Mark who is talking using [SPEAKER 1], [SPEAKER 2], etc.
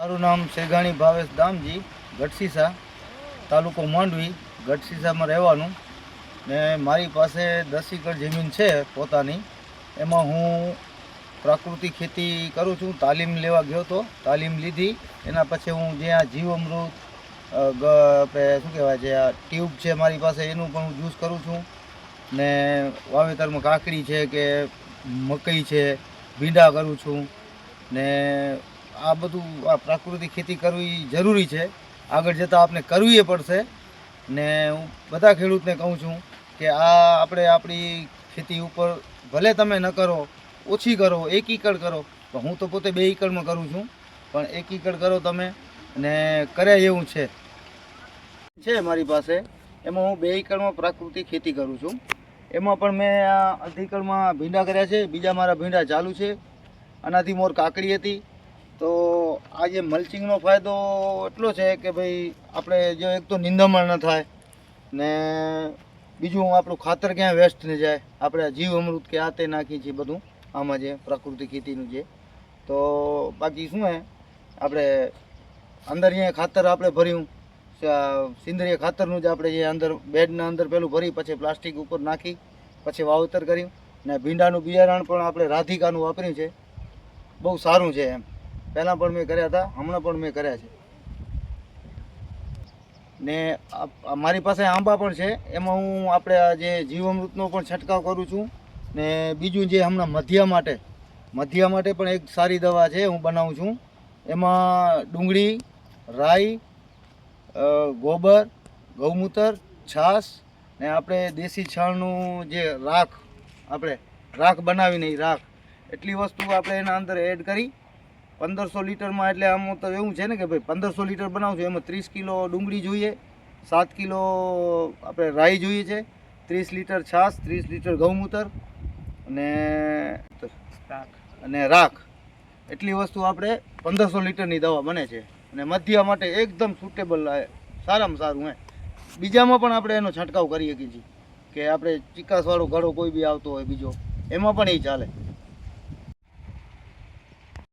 [SPEAKER 1] મારું નામ શેગાણી ભાવેશ દામજી ગઢસીસા તાલુકો માંડવી ગઢસીસામાં રહેવાનું. ને મારી પાસે દસ એકર જમીન છે પોતાની. એમાં હું પ્રાકૃતિક ખેતી કરું છું. તાલીમ લેવા ગયો હતો તાલીમ લીધી. એના પછી હું જ્યાં ગ- શું કહેવાય છે આ ટ્યુબ છે મારી પાસે એનું પણ હું યુઝ કરું છું. ને વાવેતરમાં કાકડી છે કે મકઈ છે, ભીંડા કરું છું. ને આ બધું, આ પ્રાકૃતિક ખેતી કરવી જરૂરી છે. આગળ જતાં આપણે કરવી પડશે. ને હું બધા ખેડૂતને કહું છું કે આ આપણે આપણી ખેતી ઉપર ભલે તમે ન કરો, ઓછી કરો, એક એકડ કરો તો હું તો પોતે બે એકડમાં કરું છું. પણ એક એકડ કરો તમે ને કર્યા એવું છે. છે મારી પાસે. એમાં હું બે એકડમાં પ્રાકૃતિક ખેતી કરું છું. એમાં પણ મેં આ એકડમાં ભીંડા કર્યા છે. બીજા મારા ભીંડા ચાલુ છે. આનાથી મોર કાકડી હતી. તો આ જે મલ્ચિંગનો ફાયદો એટલો છે કે ભાઈ આપણે જો એક તો નિંદામણ ન થાય ને બીજું આપણું ખાતર ક્યાંય વેસ્ટ ન જાય. આપણે જીવ અમૃત કે આ તે નાખીએ છીએ બધું, આમાં જે પ્રાકૃતિક ખેતીનું જે. તો બાકી શું હે? આપણે અંદર અહીંયા ખાતર આપણે ભર્યું. સિંદરીય ખાતરનું જ આપણે જે અંદર, બેડના અંદર પેલું ભરી, પછી પ્લાસ્ટિક ઉપર નાખી, પછી વાવતર કર્યું. ને ભીંડાનું બિયારણ પણ આપણે રાધિકાનું વાપર્યું છે. બહુ સારું છે એમ. પહેલાં પણ મેં કર્યા હતા, હમણાં પણ મેં કર્યા છે. ને મારી પાસે આંબા પણ છે, એમાં હું આપણે જે જીવામૃતનો પણ છંટકાવ કરું છું, ને બીજું જે હમણાં મધ્યા માટે મધ્યા માટે પણ એક સારી દવા છે, હું બનાવું છું. એમાં ડુંગળી, રાઈ ગોબર, ગૌમૂત્ર, છાશ, ને આપણે દેશી છાણનું જે રાખ, આપણે રાખ બનાવીને રાખ, એટલી વસ્તુ આપણે એના અંદર એડ કરી પંદરસો લીટરમાં એટલે આમ તો એવું છે ને કે ભાઈ પંદરસો લીટર બનાવશું એમાં ત્રીસ કિલો ડુંગળી જોઈએ સાત કિલો આપણે રાઈ જોઈએ છે ત્રીસ લીટર છાશ ત્રીસ લીટર ગૌમૂત્ર અને અને રાખ. એટલી વસ્તુ આપણે પંદરસો લીટરની દવા બને છે. અને મધ્યા માટે એકદમ સુટેબલ સારામાં સારું હે. બીજામાં પણ આપણે એનો છંટકાવ કરી શકીએ છીએ કે આપણે ચિકાસવાળો ઘડો કોઈ બી આવતો હોય બીજો એમાં પણ એ ચાલે.